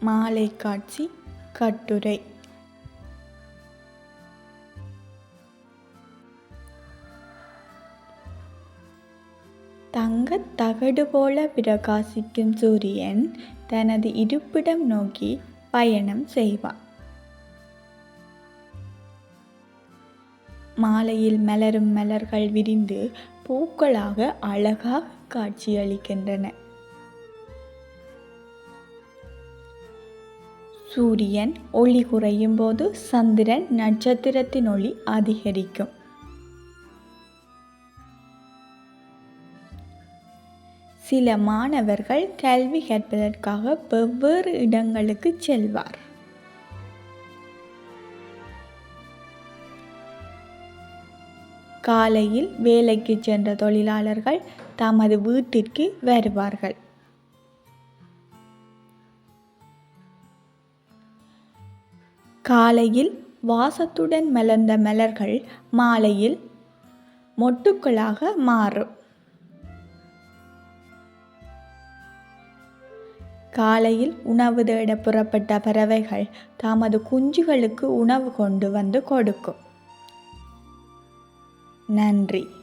மாலை காட்சி கட்டுரை. தங்கத் தகடு போல பிரகாசிக்கும் சூரியன் தனது இருப்பிடம் நோக்கி பயணம் செய்வான் மாலையில் மலரும் மலர்கள் விரிந்து பூக்களாக அழகாக காட்சியளிக்கின்றன. சூரியன் ஒளி குறையும் போது சந்திரன் நட்சத்திரத்தின் ஒளி அதிகரிக்கும். சில மாணவர்கள் கல்வி கற்பதற்காக வெவ்வேறு இடங்களுக்கு செல்வார். காலையில் வேலைக்கு சென்ற தொழிலாளர்கள் தமது வீட்டிற்கு வருவார்கள். காலையில் வாசத்துடன் மலர்ந்த மலர்கள் மாலையில் மொட்டுக்களாக மாறும். காலையில் உணவு தேட புறப்பட்ட பறவைகள் தமது குஞ்சுகளுக்கு உணவு கொண்டு வந்து கொடுக்கும். நன்றி.